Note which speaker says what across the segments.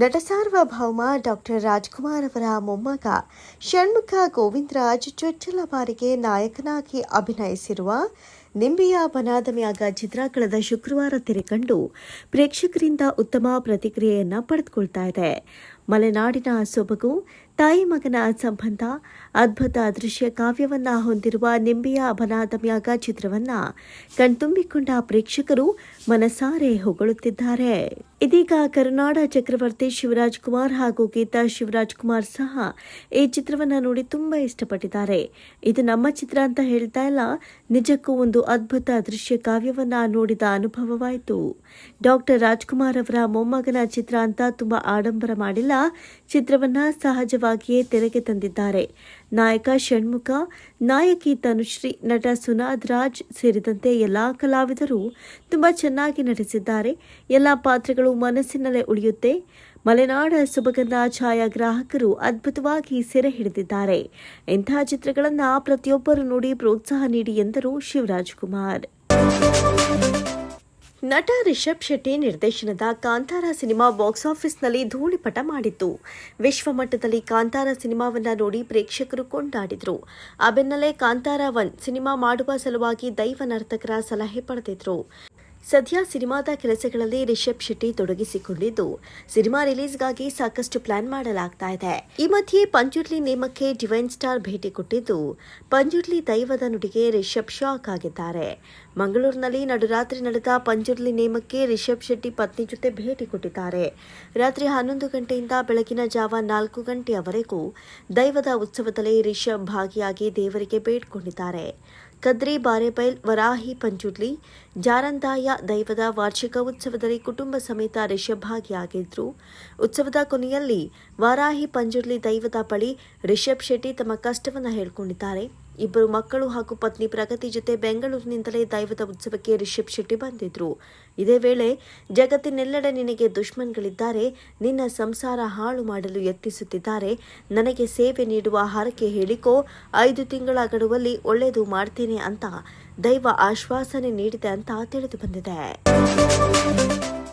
Speaker 1: ನಟ ಸಾರ್ವಭೌಮ ಡಾಕ್ಟರ್ ರಾಜ್ಕುಮಾರ್ ಅವರ ಮೊಮ್ಮಗ ಷಣ್ಮುಖ ಗೋವಿಂದರಾಜ್ ಚೊಚ್ಚಲ ಬಾರಿಗೆ ನಾಯಕನಾಗಿ ಅಭಿನಯಿಸಿರುವ ನಿಂಬೆಯ ಬನಾದಮಿಯಾಗ ಚಿತ್ರ ಕಳೆದ ಶುಕ್ರವಾರ ತೆರೆಕಂಡು ಪ್ರೇಕ್ಷಕರಿಂದ ಉತ್ತಮ ಪ್ರತಿಕ್ರಿಯೆಯನ್ನು ಪಡೆದುಕೊಳ್ತಾ ಇದೆ. ಮಲೆನಾಡಿನ ಸೊಬಗು, ತಾಯಿ ಮಗನ ಸಂಬಂಧ ಅದ್ಭುತ ದೃಶ್ಯ ಕಾವ್ಯವನ್ನ ಹೊಂದಿರುವ ನಿಂಬೆಯ ಅಭನಾದಮ್ಯಾಗ ಚಿತ್ರವನ್ನ ಕಣ್ತುಂಬಿಕೊಂಡ ಪ್ರೇಕ್ಷಕರು ಮನಸಾರೆ ಹೊಗಳುತ್ತಿದ್ದಾರೆ. ಇದೀಗ ಕರುನಾಡ ಚಕ್ರವರ್ತಿ ಶಿವರಾಜ್ ಕುಮಾರ್ ಹಾಗೂ ಗೀತಾ ಶಿವರಾಜ್ ಕುಮಾರ್ ಸಹ ಈ ಚಿತ್ರವನ್ನ ನೋಡಿ ತುಂಬಾ ಇಷ್ಟಪಟ್ಟಿದ್ದಾರೆ. ಇದು ನಮ್ಮ ಚಿತ್ರ ಅಂತ ಹೇಳ್ತಾ ಇಲ್ಲ, ನಿಜಕ್ಕೂ ಒಂದು ಅದ್ಭುತ ದೃಶ್ಯ ಕಾವ್ಯವನ್ನ ನೋಡಿದ ಅನುಭವವಾಯಿತು. ಡಾಕ್ಟರ್ ರಾಜ್ಕುಮಾರ್ ಅವರ ಮೊಮ್ಮಗನ ಚಿತ್ರ ಅಂತ ತುಂಬಾ ಆಡಂಬರ ಮಾಡಿಲ್ಲ, ಚಿತ್ರವನ್ನ ಸಹಜವಾಗಿಯೇ ತೆರೆಗೆ ತಂದಿದ್ದಾರೆ. ನಾಯಕ ಷಣ್ಮುಖ, ನಾಯಕಿ ತನುಶ್ರೀ, ನಟ ಸುನಾದ್ ರಾಜ್ ಸೇರಿದಂತೆ ಎಲ್ಲ ಕಲಾವಿದರು ತುಂಬ ಚೆನ್ನಾಗಿ ನಟಿಸಿದ್ದಾರೆ. ಎಲ್ಲ ಪಾತ್ರಗಳು ಮನಸ್ಸಿನಲ್ಲೇ ಉಳಿಯುತ್ತೆ. ಮಲೆನಾಡ ಸೊಬಗನ್ನ ಛಾಯಾಗ್ರಾಹಕರು ಅದ್ಭುತವಾಗಿ ಸೆರೆ ಹಿಡಿದಿದ್ದಾರೆ. ಇಂತಹ ಚಿತ್ರಗಳನ್ನು ಪ್ರತಿಯೊಬ್ಬರು ನೋಡಿ ಪ್ರೋತ್ಸಾಹ ನೀಡಿ ಎಂದರು ಶಿವರಾಜ್ ಕುಮಾರ್. ನಟ ರಿಷಬ್ ಶೆಟ್ಟಿ ನಿರ್ದೇಶನದ ಕಾಂತಾರ ಸಿನಿಮಾ ಬಾಕ್ಸ್ ಆಫೀಸ್ನಲ್ಲಿ ಧೂಳಿಪಟ ಮಾಡಿತ್ತು. ವಿಶ್ವಮಟ್ಟದಲ್ಲಿ ಕಾಂತಾರ ಸಿನಿಮಾವನ್ನ ನೋಡಿ ಪ್ರೇಕ್ಷಕರು ಕೊಂಡಾಡಿದ್ರು. ಆ ಬೆನ್ನಲ್ಲೇ ಕಾಂತಾರ ಒನ್ ಸಿನಿಮಾ ಮಾಡುವ ಸಲುವಾಗಿ ದೈವ ನರ್ತಕರ ಸಲಹೆ ಪಡೆದಿದ್ರು. ಸದ್ಯ ಸಿನಿಮಾದ ಕೆಲಸಗಳಲ್ಲಿ ರಿಷಬ್ ಶೆಟ್ಟಿ ತೊಡಗಿಸಿಕೊಂಡಿದ್ದು, ಸಿನಿಮಾ ರಿಲೀಸ್ಗಾಗಿ ಸಾಕಷ್ಟು ಪ್ಲಾನ್ ಮಾಡಲಾಗ್ತಾ ಇದೆ. ಈ ಮಧ್ಯೆ ಪಂಜುರ್ಲಿ ನೇಮಕ್ಕೆ ಡಿವೈನ್ ಸ್ಟಾರ್ ಭೇಟಿ ಕೊಟ್ಟಿದ್ದು, ಪಂಜುರ್ಲಿ ದೈವದ ನುಡಿಗೆ ರಿಷಬ್ ಶಾಕ್ ಆಗಿದ್ದಾರೆ. ಮಂಗಳೂರಿನಲ್ಲಿ ನಡುರಾತ್ರಿ ನಡೆದ ಪಂಜುರ್ಲಿ ನೇಮಕ್ಕೆ ರಿಷಬ್ ಶೆಟ್ಟಿ ಪತ್ನಿ ಜೊತೆ ಭೇಟಿ ಕೊಟ್ಟಿದ್ದಾರೆ. ರಾತ್ರಿ ಹನ್ನೊಂದು ಗಂಟೆಯಿಂದ ಬೆಳಗಿನ ಜಾವ ನಾಲ್ಕು ಗಂಟೆಯವರೆಗೂ ದೈವದ ಉತ್ಸವದಲ್ಲಿ ರಿಷಬ್ ಭಾಗಿಯಾಗಿ ದೇವರಿಗೆ ಬೇಡ್ಕೊಂಡಿದ್ದಾರೆ. ಕದ್ರಿ ಬಾರೆಬೈಲ್ ವರಾಹಿ ಪಂಜುರ್ಲಿ, ಜಾರಂದಾಯ ದೈವದ ವಾರ್ಷಿಕ ಉತ್ಸವದಲ್ಲಿ ಕುಟುಂಬ ಸಮೇತ ರಿಷಭಾಗಿಯಾಗಿದ್ರು. ಉತ್ಸವದ ಕೊನೆಯಲ್ಲಿ ವಾರಾಹಿ ಪಂಜುರ್ಲಿ ದೈವದ ಬಳಿ ರಿಷಬ್ ಶೆಟ್ಟಿ ತಮ್ಮ ಕಷ್ಟವನ್ನು ಹೇಳ್ಕೊಂಡಿದ್ದಾರೆ. ಇಬ್ಬರು ಮಕ್ಕಳು ಹಾಗೂ ಪತ್ನಿ ಪ್ರಗತಿ ಜೊತೆ ಬೆಂಗಳೂರಿನಿಂದಲೇ ದೈವದ ಉತ್ಸವಕ್ಕೆ ರಿಷಬ್ ಶೆಟ್ಟಿ ಬಂದಿದ್ರು. ಇದೇ ವೇಳೆ ಜಗತ್ತಿನೆಲ್ಲೆಡೆ ನಿನಗೆ ದುಶ್ಮನ್ಗಳಿದ್ದಾರೆ, ನಿನ್ನ ಸಂಸಾರ ಹಾಳು ಮಾಡಲು ಯತ್ನಿಸುತ್ತಿದ್ದಾರೆ, ನನಗೆ ಸೇವೆ ನೀಡುವ ಹರಕೆ ಹೇಳಿಕೋ, ಐದು ತಿಂಗಳ ಗಡುವಲ್ಲಿ ಒಳ್ಳೆಯದು ಮಾಡ್ತೇನೆ ಅಂತ ದೈವ ಆಶ್ವಾಸನೆ ನೀಡಿದೆ ಅಂತ ತಿಳಿದು ಬಂದಿದೆ.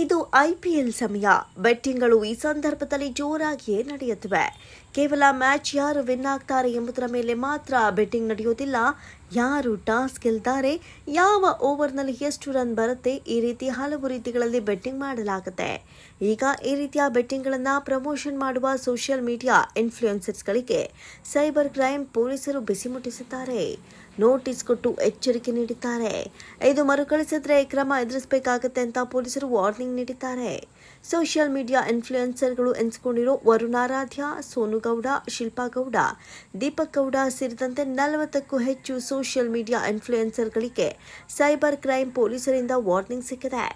Speaker 1: ಇದು ಐಪಿಎಲ್ ಸಮಯ. ಬೆಟ್ಟಿಂಗ್ಗಳು ಈ ಸಂದರ್ಭದಲ್ಲಿ ಜೋರಾಗಿಯೇ ನಡೆಯುತ್ತಿವೆ. ಕೇವಲ ಮ್ಯಾಚ್ ಯಾರು ವಿನ್ ಆಗ್ತಾರೆ ಎಂಬುದರ ಮೇಲೆ ಮಾತ್ರ ಬೆಟ್ಟಿಂಗ್ ನಡೆಯುವುದಿಲ್ಲ. ಯಾರು ಟಾಸ್ ಗೆಲ್ತಾರೆ, ಯಾವ ಓವರ್ನಲ್ಲಿ ಎಷ್ಟು ರನ್ ಬರುತ್ತೆ ಈ ರೀತಿ ಹಲವು ರೀತಿಗಳಲ್ಲಿ ಬೆಟ್ಟಿಂಗ್ ಮಾಡಲಾಗುತ್ತೆ. ಈಗ ಈ ರೀತಿಯ ಬೆಟ್ಟಿಂಗ್ಗಳನ್ನು ಪ್ರಮೋಷನ್ ಮಾಡುವ ಸೋಷಿಯಲ್ ಮೀಡಿಯಾ ಇನ್ಫ್ಲೂಯೆನ್ಸರ್ಸ್ಗಳಿಗೆ ಸೈಬರ್ ಕ್ರೈಮ್ ಪೊಲೀಸರು ಬಿಸಿ ಮುಟ್ಟಿಸಿದ್ದಾರೆ. ನೋಟಿಸ್ ಕೊಟ್ಟು ಎಚ್ಚರಿಕೆ ನೀಡಿದ್ದಾರೆ. ಇದು ಮರುಕಳಿಸಿದ್ರೆ ಕ್ರಮ ಎದುರಿಸಬೇಕಾಗತ್ತೆ ಅಂತ ಪೊಲೀಸರು ವಾರ್ನಿಂಗ್ ನೀಡಿದ್ದಾರೆ. ಸೋಷಿಯಲ್ ಮೀಡಿಯಾ ಇನ್ಫ್ಲೂಯೆನ್ಸರ್ಗಳು ಎನಿಸಿಕೊಂಡಿರೋ ವರುಣಾರಾಧ್ಯ ಸೋನು ಗೌಡ, ಶಿಲ್ಪಾ ಗೌಡ, ದೀಪಕ್ ಗೌಡ ಸೇರಿದಂತೆ ನಲವತ್ತಕ್ಕೂ ಹೆಚ್ಚು ಸೋಷಿಯಲ್ ಮೀಡಿಯಾ ಇನ್ಫ್ಲೂಯೆನ್ಸರ್ಗಳಿಗೆ ಸೈಬರ್ ಕ್ರೈಮ್ ಪೊಲೀಸರಿಂದ ವಾರ್ನಿಂಗ್ ಸಿಕ್ಕಿದೆ.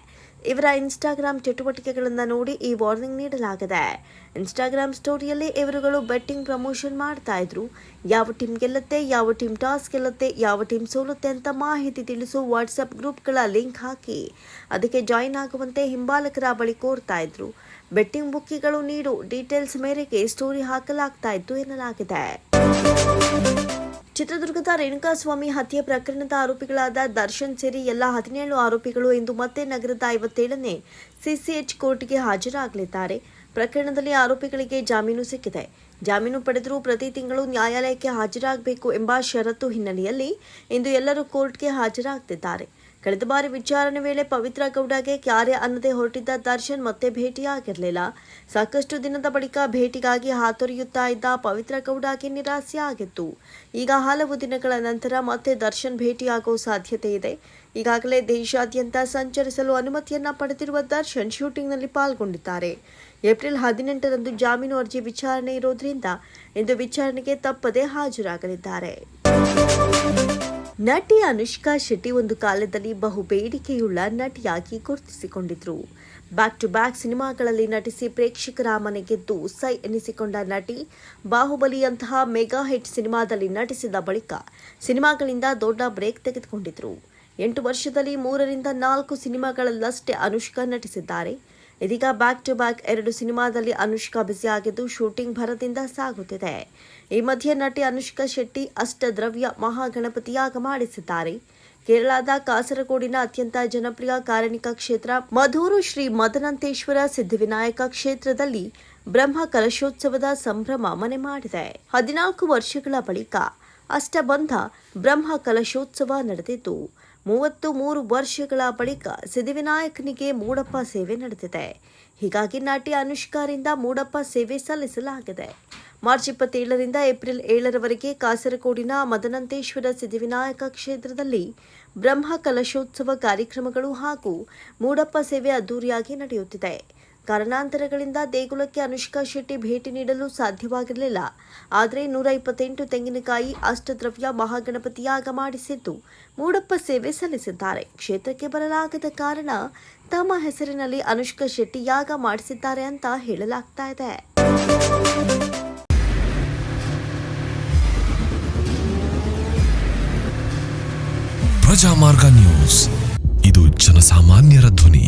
Speaker 1: ಇವರ ಇನ್ಸ್ಟಾಗ್ರಾಮ್ ಚಟುವಟಿಕೆಗಳನ್ನು ನೋಡಿ ಈ ವಾರ್ನಿಂಗ್ ನೀಡಲಾಗಿದೆ. ಇನ್ಸ್ಟಾಗ್ರಾಮ್ ಸ್ಟೋರಿಯಲ್ಲಿ ಇವರುಗಳು ಬೆಟ್ಟಿಂಗ್ ಪ್ರಮೋಷನ್ ಮಾಡ್ತಾ ಇದ್ರು. ಯಾವ ಟೀಮ್ ಗೆಲ್ಲುತ್ತೆ, ಯಾವ ಟೀಮ್ ಟಾಸ್ ಗೆಲ್ಲುತ್ತೆ, ಯಾವ ಟೀಮ್ ಸೋಲುತ್ತೆ ಅಂತ ಮಾಹಿತಿ ತಿಳಿಸು ವಾಟ್ಸಪ್ ಗ್ರೂಪ್ಗಳ ಲಿಂಕ್ ಹಾಕಿ. ಅದಕ್ಕೆ ಜಾಯಿನ್ ಆಗುವಂತೆ ಹಿಂಬಾಲಕರ ಬಳಿ ಕೋರ್ತಾ ಇದ್ರು. ಬೆಟ್ಟಿಂಗ್ ಬುಕ್ಕಿಗಳು ನೀಡು, ಡೀಟೇಲ್ಸ್ ಮೇರೆಗೆ ಸ್ಟೋರಿ ಹಾಕಲಾಗ್ತಾ ಇತ್ತು ಎನ್ನಲಾಗಿದೆ. ಚಿತ್ರದುರ್ಗದ ರೇಣುಕಾಸ್ವಾಮಿ ಹತ್ಯೆ ಪ್ರಕರಣದ ಆರೋಪಿಗಳಾದ ದರ್ಶನ್ ಸೇರಿ ಎಲ್ಲ ಹದಿನೇಳು ಆರೋಪಿಗಳು ಇಂದು ಮತ್ತೆ ನಗರದ ಐವತ್ತೇಳನೇ ಸಿಸಿಎಚ್ ಕೋರ್ಟ್ಗೆ ಹಾಜರಾಗಲಿದ್ದಾರೆ. ಪ್ರಕರಣದಲ್ಲಿ ಆರೋಪಿಗಳಿಗೆ ಜಾಮೀನು ಸಿಕ್ಕಿದೆ. ಜಾಮೀನು ಪಡೆದರೂ ಪ್ರತಿ ತಿಂಗಳು ನ್ಯಾಯಾಲಯಕ್ಕೆ ಹಾಜರಾಗಬೇಕು ಎಂಬ ಷರತ್ತು ಹಿನ್ನೆಲೆಯಲ್ಲಿ ಇಂದು ಎಲ್ಲರೂ ಕೋರ್ಟ್ಗೆ ಹಾಜರಾಗ್ತಿದ್ದಾರೆ. ಕಳೆದ ಬಾರಿ ವಿಚಾರಣೆ ವೇಳೆ ಪವಿತ್ರ ಗೌಡಗೆ ಕ್ಯಾರೆ ಅನ್ನದೆ ಹೊರಟಿದ್ದ ದರ್ಶನ್ ಮತ್ತೆ ಭೇಟಿಯಾಗಿರಲಿಲ್ಲ. ಸಾಕಷ್ಟು ದಿನದ ಬಳಿಕ ಭೇಟಿಗಾಗಿ ಹಾತೊರೆಯುತ್ತಾ ಇದ್ದ ಪವಿತ್ರ ಗೌಡಗೆ ನಿರಾಸೆಯಾಗಿತ್ತು. ಈಗ ಹಲವು ದಿನಗಳ ನಂತರ ಮತ್ತೆ ದರ್ಶನ್ ಭೇಟಿಯಾಗೋ ಸಾಧ್ಯತೆ ಇದೆ. ಈಗಾಗಲೇ ದೇಶಾದ್ಯಂತ ಸಂಚರಿಸಲು ಅನುಮತಿಯನ್ನ ಪಡೆದಿರುವ ದರ್ಶನ್ ಶೂಟಿಂಗ್ನಲ್ಲಿ ಪಾಲ್ಗೊಂಡಿದ್ದಾರೆ. ಏಪ್ರಿಲ್ ಹದಿನೆಂಟರಂದು ಜಾಮೀನು ಅರ್ಜಿ ವಿಚಾರಣೆ ಇರೋದ್ರಿಂದ ಇಂದು ವಿಚಾರಣೆಗೆ ತಪ್ಪದೆ ಹಾಜರಾಗಲಿದ್ದಾರೆ. ನಟಿ ಅನುಷ್ಕಾ ಶೆಟ್ಟಿ ಒಂದು ಕಾಲದಲ್ಲಿ ಬಹು ಬೇಡಿಕೆಯುಳ್ಳ ನಟಿಯಾಗಿ ಗುರುತಿಸಿಕೊಂಡಿದ್ರು. ಬ್ಯಾಕ್ ಟು ಬ್ಯಾಕ್ ಸಿನಿಮಾಗಳಲ್ಲಿ ನಟಿಸಿ ಪ್ರೇಕ್ಷಕರ ಮನೆ ಗೆದ್ದು ಸೈ ಎನಿಸಿಕೊಂಡ ನಟಿ ಬಾಹುಬಲಿಯಂತಹ ಮೆಗಾ ಹಿಟ್ ಸಿನಿಮಾದಲ್ಲಿ ನಟಿಸಿದ ಬಳಿಕ ಸಿನಿಮಾಗಳಿಂದ ದೊಡ್ಡ ಬ್ರೇಕ್ ತೆಗೆದುಕೊಂಡಿದ್ರು. ಎಂಟು ವರ್ಷದಲ್ಲಿ ಮೂರರಿಂದ ನಾಲ್ಕು ಸಿನಿಮಾಗಳಲ್ಲಷ್ಟೇ ಅನುಷ್ಕಾ ನಟಿಸಿದ್ದಾರೆ. ಇದೀಗ ಬ್ಯಾಕ್ ಟು ಬ್ಯಾಕ್ ಎರಡು ಸಿನಿಮಾದಲ್ಲಿ ಅನುಷ್ಕಾ ಬ್ಯುಸಿಯಾಗಿದ್ದು ಶೂಟಿಂಗ್ ಭರದಿಂದ ಸಾಗುತ್ತಿದೆ. ಈ ಮಧ್ಯೆ ನಟಿ ಅನುಷ್ಕಾ ಶೆಟ್ಟಿ ಅಷ್ಟದ್ರವ್ಯ ಮಹಾಗಣಪತಿಯಾಗ ಮಾಡಿಸಿದ್ದಾರೆ. ಕೇರಳದ ಕಾಸರಗೋಡಿನ ಅತ್ಯಂತ ಜನಪ್ರಿಯ ಕಾರಣಿಕ ಕ್ಷೇತ್ರ ಮಧೂರು ಶ್ರೀ ಮದನಂತೇಶ್ವರ ಸಿದ್ಧಿವಿನಾಯಕ ಕ್ಷೇತ್ರದಲ್ಲಿ ಬ್ರಹ್ಮ ಕಲಶೋತ್ಸವದ ಸಂಭ್ರಮ ಮನೆ ಮಾಡಿದೆ. ಹದಿನಾಲ್ಕು ವರ್ಷಗಳ ಬಳಿಕ ಅಷ್ಟಬಂಧ ಬ್ರಹ್ಮ ಕಲಶೋತ್ಸವ ನಡೆದಿದ್ದು ಮೂವತ್ತು ಮೂರು ವರ್ಷಗಳ ಬಳಿಕ ಸಿದ್ಧಿವಿನಾಯಕನಿಗೆ ಮೂಡಪ್ಪ ಸೇವೆ ನಡೆದಿದೆ. ಹೀಗಾಗಿ ನಾಟಿ ಅನುಷ್ಕಾರಿಂದ ಮೂಡಪ್ಪ ಸೇವೆ ಸಲ್ಲಿಸಲಾಗಿದೆ. ಮಾರ್ಚ್ ಇಪ್ಪತ್ತೇಳರಿಂದ ಏಪ್ರಿಲ್ ಏಳರವರೆಗೆ ಕಾಸರಗೋಡಿನ ಮದನಂತೇಶ್ವರ ಸಿದ್ಧಿವಿನಾಯಕ ಕ್ಷೇತ್ರದಲ್ಲಿ ಬ್ರಹ್ಮ ಕಲಶೋತ್ಸವ ಕಾರ್ಯಕ್ರಮಗಳು ಹಾಗೂ ಮೂಡಪ್ಪ ಸೇವೆ ಅದ್ದೂರಿಯಾಗಿ ನಡೆಯುತ್ತಿದೆ. ಕಾರಣಾಂತರಗಳಿಂದ ದೇಗುಲಕ್ಕೆ ಅನುಷ್ಕಾ ಶೆಟ್ಟಿ ಭೇಟಿ ನೀಡಲು ಸಾಧ್ಯವಾಗಿರಲಿಲ್ಲ. ಆದರೆ ನೂರ ಇಪ್ಪತ್ತೆಂಟು ತೆಂಗಿನಕಾಯಿ ಅಷ್ಟದ್ರವ್ಯ ಮಹಾಗಣಪತಿಯ ಯಾಗ ಮಾಡಿಸಿದ್ದು ಮೂಡಪ್ಪ ಸೇವೆ ಸಲ್ಲಿಸಿದ್ದಾರೆ. ಕ್ಷೇತ್ರಕ್ಕೆ ಬರಲಾಗದ ಕಾರಣ ತಮ್ಮ ಹೆಸರಿನಲ್ಲಿ ಅನುಷ್ಕಾ ಶೆಟ್ಟಿ ಯಾಗ ಮಾಡಿಸಿದ್ದಾರೆ ಅಂತ ಹೇಳಲಾಗ್ತಾ ಇದೆ.
Speaker 2: ಪ್ರಜಾಮಾರ್ಗ ನ್ಯೂಸ್. ಇದು ಜನಸಾಮಾನ್ಯರ ಧ್ವನಿ.